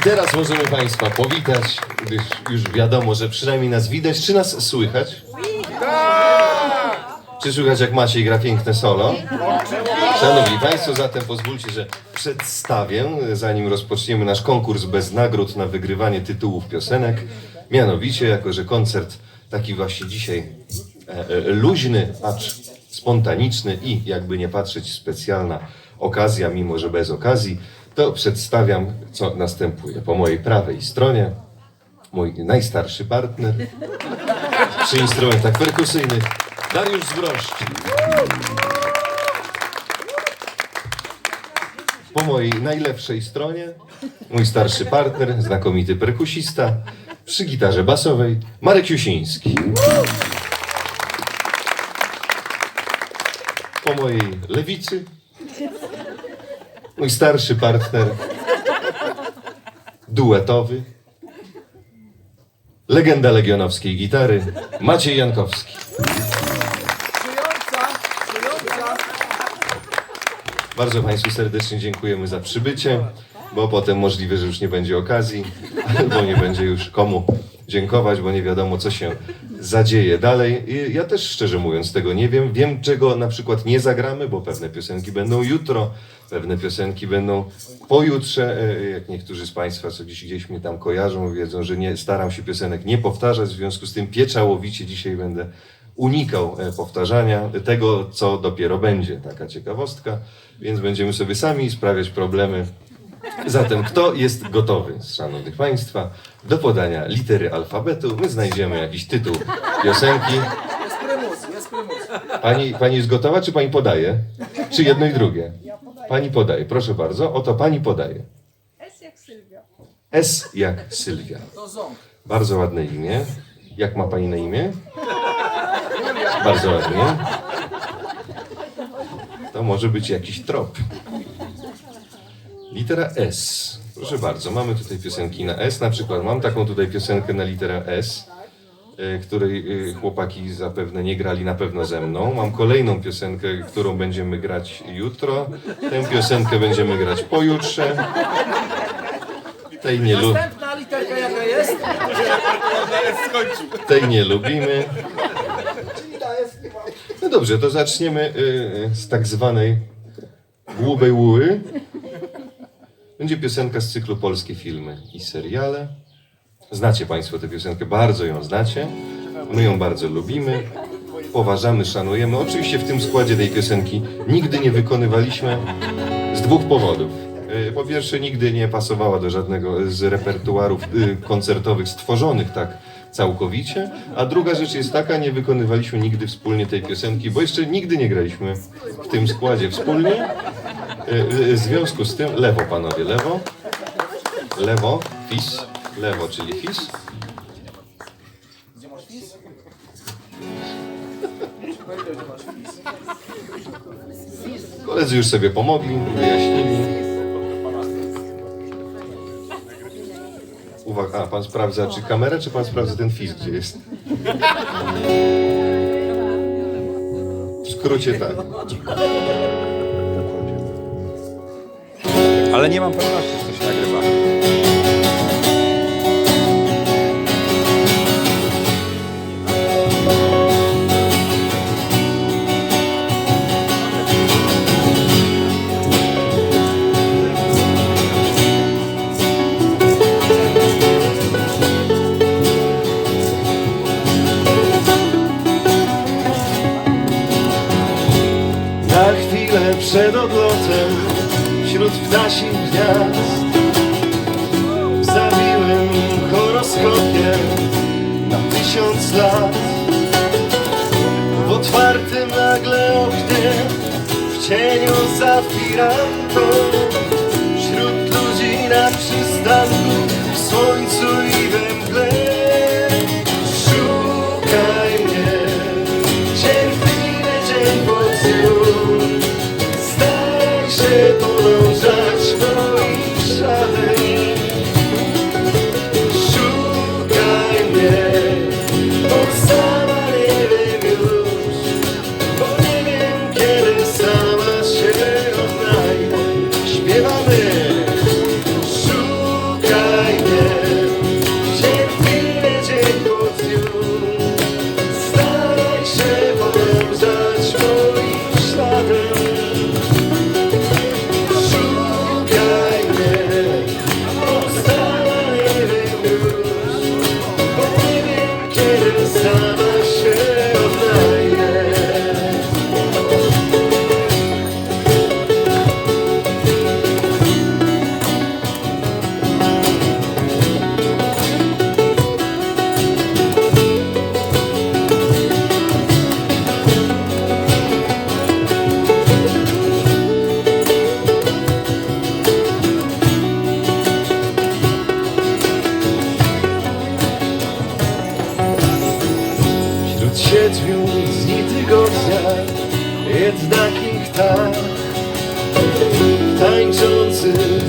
I teraz możemy Państwa powitać, gdyż już wiadomo, że przynajmniej nas widać. Czy nas słychać? Czy słychać jak Maciej gra piękne solo? Szanowni Państwo, zatem pozwólcie, że przedstawię, zanim rozpoczniemy nasz konkurs bez nagród na wygrywanie tytułów piosenek. Mianowicie, jako że koncert taki właśnie dzisiaj e, e, luźny, acz spontaniczny i jakby nie patrzeć specjalna okazja, mimo że bez okazji, to przedstawiam, co następuje. Po mojej prawej stronie mój najstarszy partner przy instrumentach perkusyjnych Dariusz Zbroszcz. Po mojej najlepszej stronie mój starszy partner, znakomity perkusista przy gitarze basowej Marek Jusiński. Po mojej lewicy mój starszy partner. Duetowy. Legenda legionowskiej gitary. Maciej Jankowski. Bardzo Państwu serdecznie dziękujemy za przybycie, bo potem możliwe, że już nie będzie okazji, albo nie będzie już komu dziękować, bo nie wiadomo, co się zadzieje dalej. I ja też szczerze mówiąc tego nie wiem. Wiem, czego na przykład nie zagramy, bo pewne piosenki będą jutro, pewne piosenki będą pojutrze. E, Jak niektórzy z Państwa, co dziś gdzieś mnie tam kojarzą, wiedzą, że nie, staram się piosenek nie powtarzać, w związku z tym pieczałowicie dzisiaj będę unikał e, powtarzania tego, co dopiero będzie. Taka ciekawostka, więc będziemy sobie sami sprawiać problemy. Zatem kto jest gotowy z szanownych Państwa do podania litery alfabetu? My znajdziemy jakiś tytuł piosenki. Jest prymus, jest prymus. Pani, pani jest gotowa, czy pani podaje? Czy jedno i drugie? Pani podaje, proszę bardzo. Oto pani podaje. S jak Sylwia. S jak Sylwia. To ząb. Bardzo ładne imię. Jak ma pani na imię? Bardzo ładnie. To może być jakiś trop. Litera S. Proszę bardzo, mamy tutaj piosenki na S. Na przykład mam taką tutaj piosenkę na literę S, e, której e, chłopaki zapewne nie grali na pewno ze mną. Mam kolejną piosenkę, którą będziemy grać jutro. Tę piosenkę będziemy grać pojutrze. Tej nie, lu- Następna literka jaka jest? tej nie lubimy. No dobrze, to zaczniemy y, z tak zwanej głubej łuły. Będzie piosenka z cyklu Polskie Filmy i Seriale. Znacie Państwo tę piosenkę, bardzo ją znacie. My ją bardzo lubimy, poważamy, szanujemy. Oczywiście w tym składzie tej piosenki nigdy nie wykonywaliśmy z dwóch powodów. Y, Po pierwsze, nigdy nie pasowała do żadnego z repertuarów y, koncertowych stworzonych tak całkowicie. A druga rzecz jest taka, nie wykonywaliśmy nigdy wspólnie tej piosenki, bo jeszcze nigdy nie graliśmy w tym składzie wspólnie. Y, y, W związku z tym, lewo panowie, lewo. Lewo, fis, lewo, czyli fis. Gdzie masz. Koledzy już sobie pomogli, wyjaśnili. Uwaga, a pan sprawdza czy kamerę, czy pan sprawdza ten fis, gdzie jest? W skrócie tak. Ale nie mam pewności, czy to się nagrywa. Na chwilę przed odlotem wśród ptasich gniazd Zabiłem horoskopie na tysiąc lat. W otwartym nagle oknie w cieniu zafiranką Wśród ludzi na przystanku w słońcu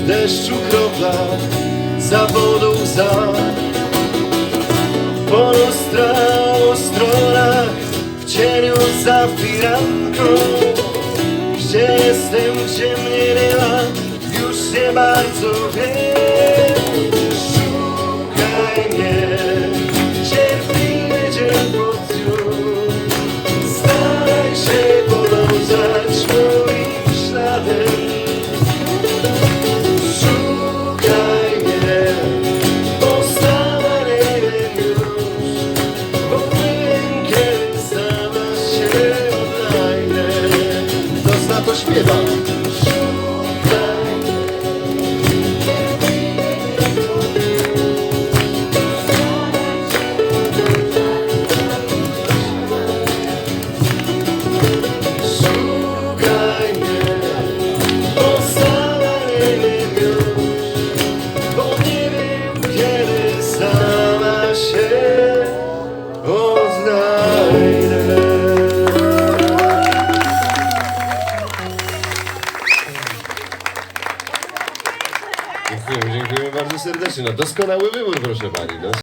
deszczu kropla, za wodą za Po lustrach, stronach, w cieniu za firanką. Gdzie jestem, gdzie mnie nie ma, już nie bardzo wiem Cheers, all. Doskonały wybór, proszę pani. No.